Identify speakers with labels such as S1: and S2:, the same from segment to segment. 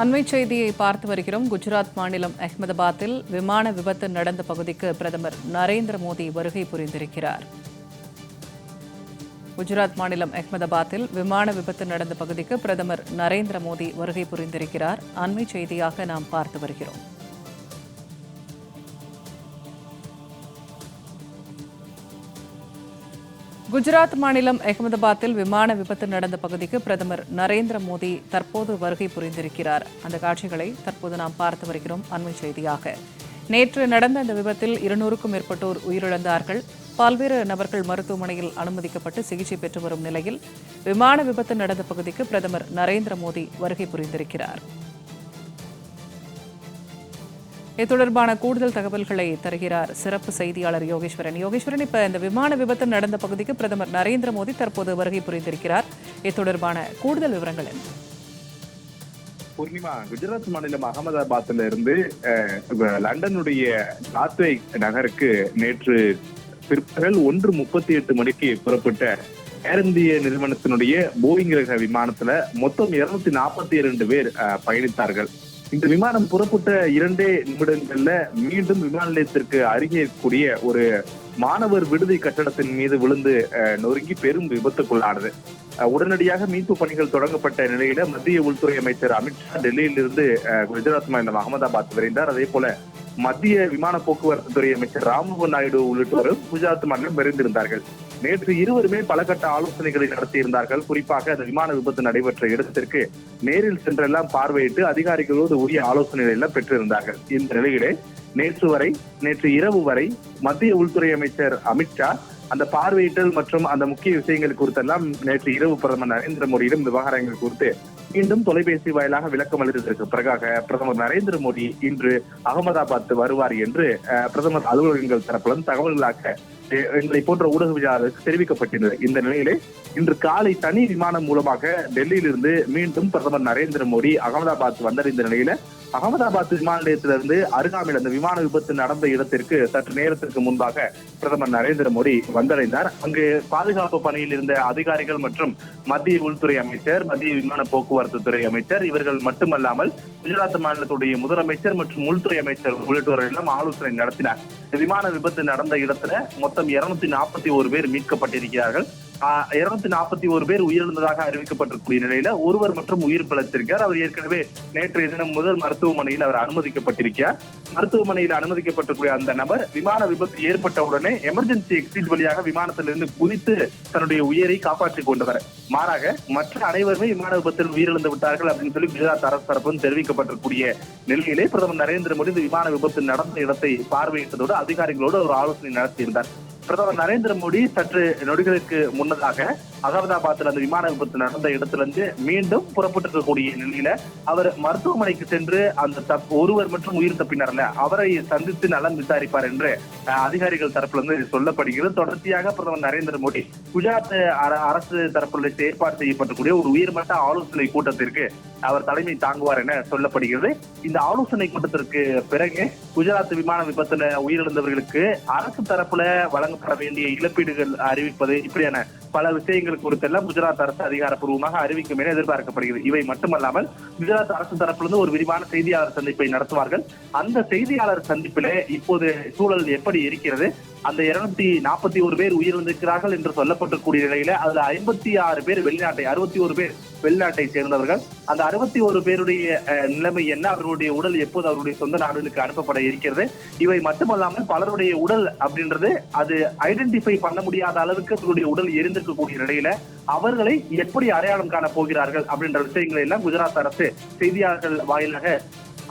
S1: அண்மை செய்தியை பார்த்து வருகிறோம். குஜராத் மாநிலம் அஹ்மதாபாத்தில் விமான விபத்து நடந்த பகுதிக்கு பிரதமர் நரேந்திர மோடி வருகை புரிந்திருக்கிறார். குஜராத் மாநிலம் அஹ்மதாபாத்தில் விமான விபத்து நடந்த பகுதிக்கு பிரதமர் நரேந்திர மோடி வருகை புரிந்திருக்கிறார். அண்மை செய்தியாக நாம் பார்த்து வருகிறோம். குஜராத் மாநிலம் அகமதாபாத்தில் விமான விபத்து நடந்த பகுதிக்கு பிரதமர் நரேந்திர மோடி தற்போது வருகை புரிந்திருக்கிறார். அந்த காட்சிகளை தற்போது நாம் பார்த்து வருகிறோம் அண்மை செய்தியாக. நேற்று நடந்த அந்த விபத்தில் இருநூறுக்கும் மேற்பட்டோர் உயிரிழந்தார்கள். பல்வேறு நபர்கள் மருத்துவமனையில் அனுமதிக்கப்பட்டு சிகிச்சை பெற்று வரும் நிலையில் விமான விபத்து நடந்த பகுதிக்கு பிரதமர் நரேந்திர மோடி வருகை புரிந்திருக்கிறார். இது தொடர்பான கூடுதல் தகவல்களை தருகிறார் சிறப்பு செய்தியாளர் யோகேஸ்வரன். யோகேஸ்வரன் இப்ப இந்த விமான விபத்து நடந்த பகுதிக்கு பிரதமர் நரேந்திர மோடி தற்போது வருகை புரிந்திருக்கிறார். இது தொடர்பான கூடுதல் விவரங்கள் என்ன?
S2: பூர்ணிமா குஜராத் மாநிலம் அகமதாபாத்ல இருந்து அஹ், லண்டனுடைய காத்வே நகருக்கு நேற்று பிற்பகல் ஒன்று முப்பத்தி எட்டு மணிக்கு புறப்பட்ட ஏர் இந்திய நிறுவனத்தினுடைய போயிங் ரக விமானத்துல மொத்தம் இருநூத்தி நாற்பத்தி இரண்டு பேர் அஹ், பயணித்தார்கள். இந்த விமானம் புறப்பட்ட இரண்டே நிமிடங்கள்ல மீண்டும் விமான நிலையத்திற்கு அருகே கூடிய ஒரு மாணவர் விடுதி கட்டடத்தின் மீது விழுந்து நொறுங்கி பெரும் விபத்துக்குள்ளானது. உடனடியாக மீட்பு பணிகள் தொடங்கப்பட்ட நிலையில மத்திய உள்துறை அமைச்சர் அமித்ஷா டெல்லியிலிருந்து அஹ், குஜராத் மாநிலம் அகமதாபாத் விரைந்தார். அதே போல மத்திய விமான போக்குவரத்து துறை அமைச்சர் ராம்மோகன் நாயுடு உள்ளிட்டோரும் குஜராத் மாநிலம் விரைந்திருந்தார்கள். நேற்று இருவருமே பல கட்ட ஆலோசனைகளை நடத்தியிருந்தார்கள். குறிப்பாக அந்த விமான விபத்து நடைபெற்ற இடத்திற்கு நேரில் சென்றெல்லாம் பார்வையிட்டு அதிகாரிகளோடு உரிய ஆலோசனைகளை எல்லாம் பெற்றிருந்தார்கள். இந்த நிலையிலே நேற்று வரை நேற்று இரவு வரை மத்திய உள்துறை அமைச்சர் அமித்ஷா அந்த பார்வையிட்டல் மற்றும் அந்த முக்கிய விஷயங்கள் குறித்தெல்லாம் நேற்று இரவு பிரதமர் நரேந்திர மோடியிடம் விவகாரங்கள் குறித்து மீண்டும் தொலைபேசி வாயிலாக விளக்கம் அளித்ததற்கு பிறகாக பிரதமர் நரேந்திர மோடி இன்று அகமதாபாத் வருவார் என்று பிரதமர் அலுவலகங்கள் தரப்பிலும் தகவல்களாக எங்களை போன்ற ஊடகவியலாளருக்கு தெரிவிக்கப்பட்டிருந்தது. இந்த நிலையிலே இன்று காலை தனி விமானம் மூலமாக டெல்லியிலிருந்து மீண்டும் பிரதமர் நரேந்திர மோடி அகமதாபாத் வந்தடைந்த நிலையில அகமதாபாத் விமான நிலையத்திலிருந்து அருகாமையில் அந்த விமான விபத்து நடந்த இடத்திற்கு சற்று நேரத்திற்கு முன்பாக பிரதமர் நரேந்திர மோடி வந்தடைந்தார். அங்கு பாதுகாப்பு பணியில் இருந்த அதிகாரிகள் மற்றும் மத்திய உள்துறை அமைச்சர் மத்திய விமான போக்குவரத்து துறை அமைச்சர் இவர்கள் மட்டுமல்லாமல் குஜராத் மாநிலத்துடைய முதலமைச்சர் மற்றும் உள்துறை அமைச்சர் உள்ளிட்டோரிடம் ஆலோசனை நடத்தினார். விமான விபத்து நடந்த இடத்துல மொத்தம் இருநூத்தி நாற்பத்தி ஒரு பேர் மீட்கப்பட்டிருக்கிறார்கள். இருநூத்தி நாற்பத்தி ஒரு பேர் உயிரிழந்ததாக அறிவிக்கப்பட்டிருக்கூடிய நிலையில ஒருவர் மற்றும் உயிர் பிழைத்திருக்கார் அவர் ஏற்கனவே நேற்றைய தினம் முதல் மருத்துவமனையில் அவர் அனுமதிக்கப்பட்டிருக்கிறார். மருத்துவமனையில் அனுமதிக்கப்பட்டிருக்கூடிய அந்த நபர் விமான விபத்து ஏற்பட்ட உடனே எமர்ஜென்சி எக்ஸிட் வழியாக விமானத்திலிருந்து குதித்து தன்னுடைய உயிரை காப்பாற்றிக் கொண்டவர். மாறாக மற்ற அனைவருமே விமான விபத்தில் உயிரிழந்து விட்டார்கள் அப்படின்னு சொல்லி குஜராத் அரசு தரப்பும் தெரிவிக்கப்பட்டிருக்கூடிய நிலையிலே பிரதமர் நரேந்திர மோடி இந்த விமான விபத்து நடந்த இடத்தை பார்வையிட்டதோடு அதிகாரிகளோடு ஒரு ஆலோசனை நடத்தியிருந்தார். பிரதமர் நரேந்திர மோடி சற்று நொடிகளுக்கு முன்னதாக அகமதாபாத்தில் அந்த விமான விபத்து நடந்த இடத்திலிருந்து மீண்டும் புறப்பட்டிருக்கக்கூடிய நிலையில அவர் மருத்துவமனைக்கு சென்று அந்த தப்- ஒருவர் மற்றும் உயிர் தப்பினார்ல. அவரை சந்தித்து நலம் விசாரிப்பார் என்று அதிகாரிகள் தரப்புல இருந்து சொல்லப்படுகிறது. தொடர்ச்சியாக பிரதமர் நரேந்திர மோடி குஜராத் அரசு தரப்புல ஏற்பாடு செய்யப்பட்டக்கூடிய ஒரு உயர்மட்ட ஆலோசனை கூட்டத்திற்கு அவர் தலைமை தாங்குவார் என சொல்லப்படுகிறது. இந்த ஆலோசனை கூட்டத்திற்கு பிறகு குஜராத் விமான விபத்துல உயிரிழந்தவர்களுக்கு அரசு தரப்புல வழங்க வழங்கப்பட வேண்டிய இழப்பீடுகள் அறிவிப்பது இப்படியான பல விஷயங்கள் குறித்தெல்லாம் குஜராத் அரசு அதிகாரப்பூர்வமாக அறிவிக்கும் என எதிர்பார்க்கப்படுகிறது. இவை மட்டுமல்லாமல் குஜராத் அரசு தரப்பிலிருந்து ஒரு விரிவான செய்தியாளர் சந்திப்பை நடத்துவார்கள். அந்த செய்தியாளர் சந்திப்பிலே இப்போது சூழல் எப்படி இருக்கிறது? அந்த இருநூத்தி நாற்பத்தி ஒரு பேர் உயிரிழந்திருக்கிறார்கள் என்று சொல்லப்பட்டிருக்கூடிய நிலையில அதுல ஐம்பத்தி ஆறு பேர் வெளிநாட்டை அறுபத்தி ஒரு பேர் வெளிநாட்டை சேர்ந்தவர்கள். அந்த அறுபத்தி ஒரு பேருடைய நிலைமை என்ன? அவர்களுடைய உடல் எப்போது அவருடைய சொந்த நாடுகளுக்கு அனுப்பப்பட இருக்கிறது? இவை மட்டுமல்லாமல் பலருடைய உடல் அப்படின்றது அது ஐடென்டிஃபை பண்ண முடியாத அளவுக்கு அவர்களுடைய உடல் எரிந்திருக்கக்கூடிய நிலையில அவர்களை எப்படி அடையாளம் காண போகிறார்கள் அப்படின்ற விஷயங்களை எல்லாம் குஜராத் அரசு செய்தியாளர்கள் வாயிலாக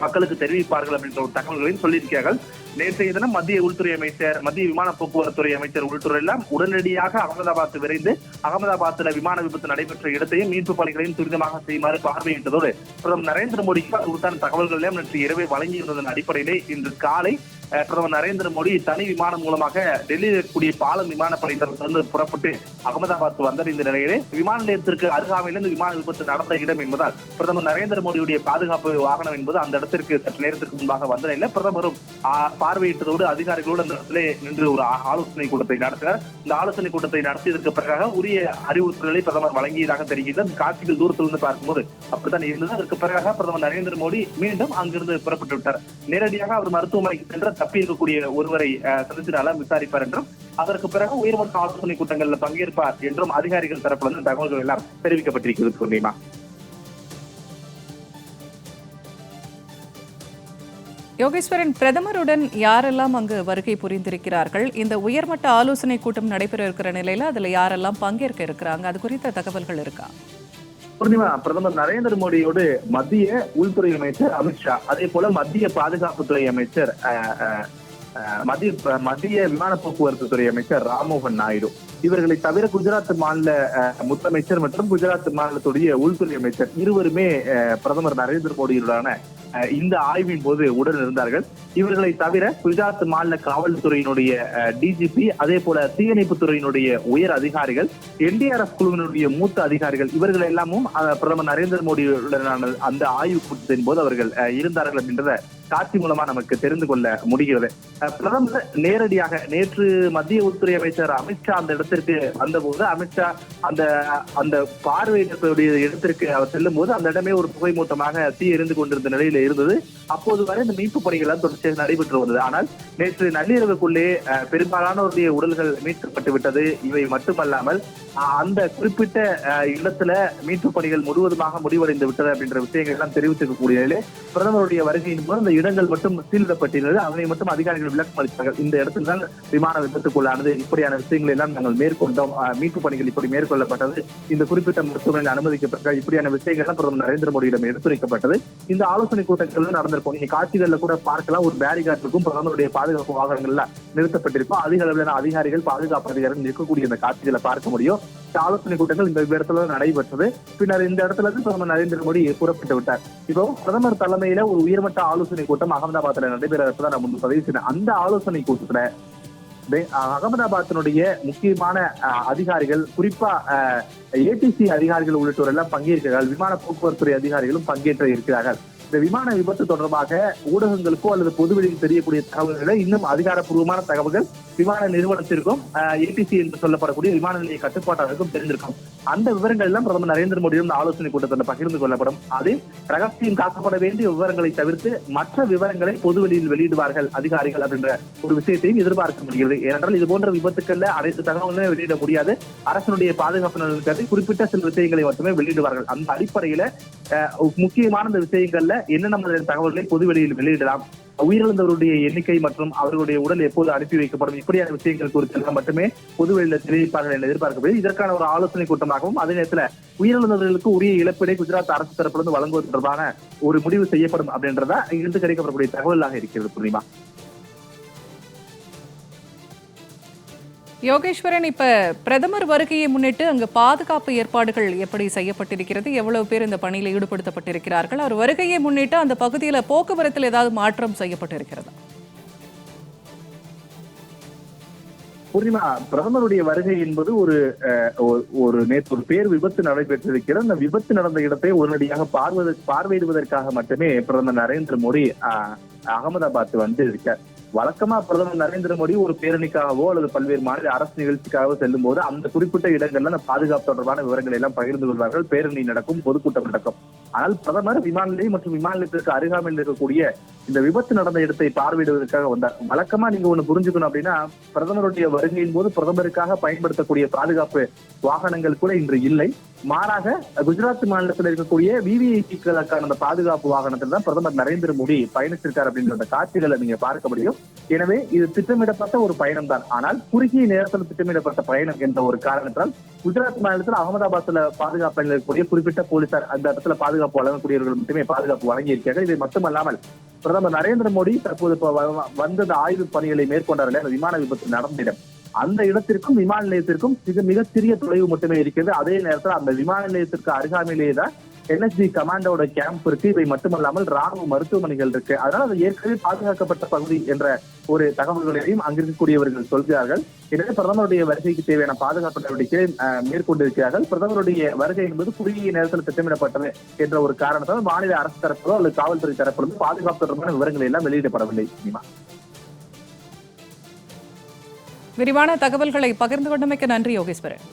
S2: மக்களுக்கு தெரிவிப்பார்கள் அப்படின்ற ஒரு தகவல்களையும் சொல்லியிருக்கிறார்கள். நேற்றைய தினம் மத்திய உள்துறை அமைச்சர் மத்திய விமான போக்குவரத்துறை அமைச்சர் உள்துறை எல்லாம் உடனடியாக அகமதாபாத் விரைந்து அகமதாபாத்தில் விமான விபத்து நடைபெற்ற இடத்தையும் மீட்பு பணிகளையும் துரிதமாக செய்யுமாறு பார்வையிட்டதோடு பிரதமர் நரேந்திர மோடிக்கு அது குறித்தான தகவல்கள் எல்லாம் நேற்று இரவே வழங்கியிருந்ததன் அடிப்படையிலே இன்று காலை பிரதமர் நரேந்திர மோடி தனி விமானம் மூலமாக டெல்லியில் இருக்கக்கூடிய பாலம் விமானப்படை தளத்திலிருந்து புறப்பட்டு அகமதாபாத் வந்தடைந்த நிலையிலே விமான நிலையத்திற்கு அருகாமையிலிருந்து விமான விபத்து நடந்த இடம் என்பதால் பிரதமர் நரேந்திர மோடியுடைய பாதுகாப்பு வாகனம் என்பது அந்த இடத்திற்கு சற்று நேரத்திற்கு முன்பாக வந்த நிலையில் பிரதமரும் பார்வையிட்டதோடு அதிகாரிகளோடு அந்த இடத்துல நின்று ஒரு ஆலோசனை கூட்டத்தை நடத்தினார். இந்த ஆலோசனை கூட்டத்தை நடத்தியதற்கு பிறகாக உரிய அறிவுறுத்தல்களை பிரதமர் வழங்கியதாக தெரிகிறது. அந்த காட்சிகள் தூரத்திலிருந்து பார்க்கும்போது அப்படித்தான் இருந்தது. அதற்கு பிறகாக பிரதமர் நரேந்திர மோடி மீண்டும் அங்கிருந்து புறப்பட்டு விட்டார். நேரடியாக அவர் மருத்துவமனைக்கு சென்ற தப்பி இருக்கக்கூடிய ஒருவரை சந்தித்தினாலும் விசாரிப்பார் என்றும் அதற்கு பிறகு உயர்மட்ட ஆலோசனை கூட்டங்களில் பங்கேற்பார் என்றும் அதிகாரிகள் தரப்பிலிருந்து தகவல்கள் எல்லாம் தெரிவிக்கப்பட்டிருக்கிறது. பூர்ணிமா
S1: யோகேஸ்வரன் பிரதமருடன் யாரெல்லாம் அங்கு வருகை புரிந்திருக்கிறார்கள்? இந்த உயர்மட்ட ஆலோசனை கூட்டம் நடைபெற இருக்கிற நிலையில அதுல யாரெல்லாம் பங்கேற்க இருக்கிறாங்க? அது குறித்த தகவல்கள் இருக்கா?
S2: பூர்ணிமா பிரதமர் நரேந்திர மோடியோடு மத்திய உள்துறை அமைச்சர் அமித்ஷா அதே போல மத்திய பாதுகாப்புத்துறை அமைச்சர் அஹ், மத்திய மத்திய விமான போக்குவரத்து துறை அமைச்சர் ராமோகன் நாயுடு. இவர்களை தவிர குஜராத் மாநில முதலமைச்சர் மற்றும் குஜராத் மாநிலத்துடைய உள்துறை அமைச்சர் இருவருமே அஹ், பிரதமர் நரேந்திர மோடியுடனான இந்த ஆய்வின் போது உடன் இருந்தார்கள். இவர்களை தவிர குஜராத் மாநில காவல்துறையினுடைய டிஜிபி அதே போல தீயணைப்பு துறையினுடைய உயர் அதிகாரிகள் என்டிஆர்எஃப் குழுவினுடைய மூத்த அதிகாரிகள் இவர்கள் எல்லாமும் பிரதமர் நரேந்திர மோடியுடனான அந்த ஆய்வு கூட்டத்தின் போது அவர்கள் அஹ், இருந்தார்கள் அப்படின்றத காட்சி மூலமா நமக்கு தெரிந்து கொள்ள முடிகிறது. பிரதமர் நேரடியாக நேற்று மத்திய உள்துறை அமைச்சர் அமித்ஷா அந்த இடத்திற்கு வந்தபோது அமித்ஷா அந்த அந்த பார்வையிடக்கூடிய இடத்திற்கு அவர் செல்லும் போது அந்த இடமே ஒரு புகை மூட்டமாக தீ எரிந்து கொண்டிருந்த நிலையில இருந்தது. அப்போது வரை இந்த மீட்பு பணிகள் தொடர்ச்சியாக நடைபெற்று வந்தது. ஆனால் நேற்று நள்ளிரவுக்குள்ளே பெரும்பாலானவருடைய பெரும்பாலானோருடைய உடல்கள் மீட்கப்பட்டு விட்டது. இவை மட்டுமல்லாமல் அந்த குறிப்பிட்ட இடத்துல மீட்பு பணிகள் முழுவதுமாக முடிவடைந்து விட்டது அப்படின்ற விஷயங்கள் எல்லாம் தெரிவித்திருக்கக்கூடிய நிலையிலே பிரதமருடைய வருகையின் போது அந்த இடங்கள் மட்டும் சீலிடப்பட்டிருந்தது அதனை மட்டும் அதிகாரிகள் விளக்கம் அளித்தார்கள். இந்த இடத்தில் தான் விமான விபத்துக்குள்ளானது. இப்படியான விஷயங்களை எல்லாம் நாங்கள் மேற்கொண்டோம். மீட்பு பணிகள் இப்படி மேற்கொள்ளப்பட்டது. இந்த குறிப்பிட்ட மருத்துவமனையில் அனுமதிக்கப்பட்ட இப்படியான விஷயங்கள் எல்லாம் பிரதமர் நரேந்திர மோடியிடம் எடுத்துரைக்கப்பட்டது. இந்த ஆலோசனை கூட்டங்கள் நடந்திருக்கும். நீங்க காட்சிகள்ல கூட பார்க்கலாம். ஒரு பேரிகார்ட் இருக்கும் பிரதமருடைய பாதுகாப்பு வாகனங்கள்ல நிறுத்தப்பட்டிருக்கும். அதிக அளவிலான அதிகாரிகள் பாதுகாப்பு அதிகாரிகள் நிற்கக்கூடிய இந்த காட்சிகளை பார்க்க முடியும். இந்த ஆலோசனை கூட்டங்கள் இந்த இடத்துல நடைபெற்றது. பின்னர் இந்த இடத்துல இருந்து பிரதமர் நரேந்திர மோடி புறப்பட்டு விட்டார். இப்போ பிரதமர் தலைமையில ஒரு உயர்மட்ட ஆலோசனை கூட்டம் அகமதாபாத்ல நடைபெற இருப்பதா நான் முன்பு பதிவு அந்த ஆலோசனை கூட்டத்துல அகமதாபாத்தினுடைய முக்கியமான அதிகாரிகள் குறிப்பா ஏடிசி அதிகாரிகள் உள்ளிட்டோர் எல்லாம் பங்கேற்கிறார்கள். விமான போக்குவரத்துறை அதிகாரிகளும் பங்கேற்ற இருக்கிறார்கள். இந்த விமான விபத்து தொடர்பாக ஊடகங்களுக்கோ அல்லது பொதுவெளியில் தெரியக்கூடிய தகவல்களை இன்னும் அதிகாரப்பூர்வமான தகவல்கள் விமான நிறுவனத்திற்கும் ஏடிசி என்று சொல்லப்படக்கூடிய விமான நிலைய கட்டுப்பாட்டாளருக்கும் தெரிந்திருக்கும். அந்த விவரங்கள் எல்லாம் பிரதமர் நரேந்திர மோடியும் ஆலோசனை கூட்டத்தில் பகிர்ந்து கொள்ளப்படும். அதில் ரகசியம் காக்கப்பட வேண்டிய விவரங்களை தவிர்த்து மற்ற விவரங்களை பொதுவெளியில் வெளியிடுவார்கள் அதிகாரிகள் அப்படின்ற ஒரு விஷயத்தையும் எதிர்பார்க்க முடிகிறது. ஏனென்றால் இது போன்ற விபத்துக்கள்ல அனைத்து தகவல்களையும் வெளியிட முடியாது. அரசனுடைய பாதுகாப்பு நலனுக்காக குறிப்பிட்ட சில விஷயங்களை மட்டுமே வெளியிடுவார்கள். அந்த அடிப்படையில முக்கியமான இந்த விஷயங்கள்ல என்னென்ன தகவல்களை பொது வெளியில் வெளியிடலாம்? உயிரிழந்தவருடைய எண்ணிக்கை மற்றும் அவர்களுடைய உடல் எப்போது அனுப்பி வைக்கப்படும்? இப்படியான விஷயங்கள் குறித்து மட்டுமே பொதுவெளியில் தெரிவிப்பார்கள் என எதிர்பார்க்கப்படுது இதற்கான ஒரு ஆலோசனை கூட்டமாகவும் அதே நேரத்துல உயிரிழந்தவர்களுக்கு உரிய இழப்பீடை குஜராத் அரசு தரப்பிலிருந்து வழங்குவது தொடர்பான ஒரு முடிவு செய்யப்படும் அப்படின்றதா இருந்து கிடைக்கப்படக்கூடிய தகவலாக இருக்கிறது பூர்ணிமா
S1: யோகேஸ்வரன் இப்ப பிரதமர் வருகையை முன்னிட்டு அங்கு பாதுகாப்பு ஏற்பாடுகள் எப்படி செய்யப்பட்டிருக்கிறது? எவ்வளவு பேர் இந்த பணியில் ஈடுபடுத்தப்பட்டிருக்கிறார்கள்? அவர் வருகையை முன்னிட்டு அந்த பகுதியில போக்குவரத்தில் ஏதாவது மாற்றம் செய்யப்பட்டிருக்கிறதா?
S2: பூர்ணிமா பிரதமருடைய வருகை என்பது ஒரு அஹ், ஒரு- ஒரு நேற்று ஒரு பேர் விபத்து நடைபெற்றிருக்கிறது. அந்த விபத்து நடந்த இடத்தை உடனடியாக பார்வை பார்வையிடுவதற்காக மட்டுமே பிரதமர் நரேந்திர மோடி அகமதாபாத் வந்து இருக்கார். வழக்கமா பிரதமர் நரேந்திர மோடி ஒரு பேரணிக்காகவோ அல்லது பல்வேறு மாநில அரசு நிகழ்ச்சிக்காகவோ செல்லும் போது அந்த குறிப்பிட்ட இடங்கள்ல அந்த பாதுகாப்பு தொடர்பான விவரங்களை எல்லாம் பகிர்ந்து கொள்வார்கள். பேரணி நடக்கும் பொதுக்கூட்டம் நடக்கும். ஆனால் பிரதமர் விமான நிலையம் மற்றும் விமான நிலையத்திற்கு அருகாமையில் இருக்கக்கூடிய இந்த விபத்து நடந்த இடத்தை பார்வையிடுவதற்காக வந்தார். வழக்கமா நீங்க ஒண்ணு புரிஞ்சுக்கணும் அப்படின்னா பிரதமருடைய வருகையின் போது பிரதமருக்காக பயன்படுத்தக்கூடிய பாதுகாப்பு வாகனங்கள் கூட இன்று இல்லை. மாறாக குஜராத் மாநிலத்தில் இருக்கக்கூடிய விவிஐபிக்களுக்கான அந்த பாதுகாப்பு வாகனத்தில் தான் பிரதமர் நரேந்திர மோடி பயணிச்சிருக்கார் அப்படின்ற அந்த காட்சிகளை நீங்க பார்க்க முடியும். எனவே இது திட்டமிடப்பட்ட ஒரு பயணம் தான். ஆனால் குறுகிய நேரத்தில் திட்டமிடப்பட்ட பயணம் என்ற ஒரு காரணத்தால் குஜராத் மாநிலத்தில் அகமதாபாத்ல பாதுகாப்பு இருக்கக்கூடிய குறிப்பிட்ட போலீசார் அந்த இடத்துல பாதுகாப்பு வழங்கக்கூடியவர்கள் மட்டுமே பாதுகாப்பு வழங்கி இது மட்டுமல்லாமல் பிரதமர் நரேந்திர மோடி தற்போது வந்த அந்த ஆய்வு பணிகளை மேற்கொண்டார்கள் அந்த விமான விபத்து நடந்த இடம் அந்த இடத்திற்கும் விமான நிலையத்திற்கும் மிக மிக சிறிய தொலைவு மட்டுமே இருக்கிறது. அதே நேரத்தில் அந்த விமான நிலையத்திற்கு அருகாமையிலேயே தான் என்எஸ்ஜி கமாண்டோட கேம்ப் இருக்கு. இவை மட்டுமல்லாமல் ராணுவ மருத்துவமனைகள் இருக்கு. அதனால் அது ஏற்கனவே பாதுகாக்கப்பட்ட பகுதி என்ற ஒரு தகவல்களையும் அங்கிருக்கக்கூடியவர்கள் சொல்கிறார்கள். எனவே பிரதமருடைய வருகைக்கு தேவையான பாதுகாப்பு நடவடிக்கையை மேற்கொண்டிருக்கிறார்கள். பிரதமருடைய வருகை என்பது குறுகிய நேரத்தில் திட்டமிடப்பட்டது என்ற ஒரு காரணத்தால் மாநில அரசு தரப்பிலோ அல்லது காவல்துறை தரப்பிலோ பாதுகாப்பு தொடர்பான விவரங்கள் எல்லாம் வெளியிடப்படவில்லை சினிமா
S1: விரிவான தகவல்களை பகிர்ந்து கொண்டமைக்கு நன்றி யோகேஸ்வரன்.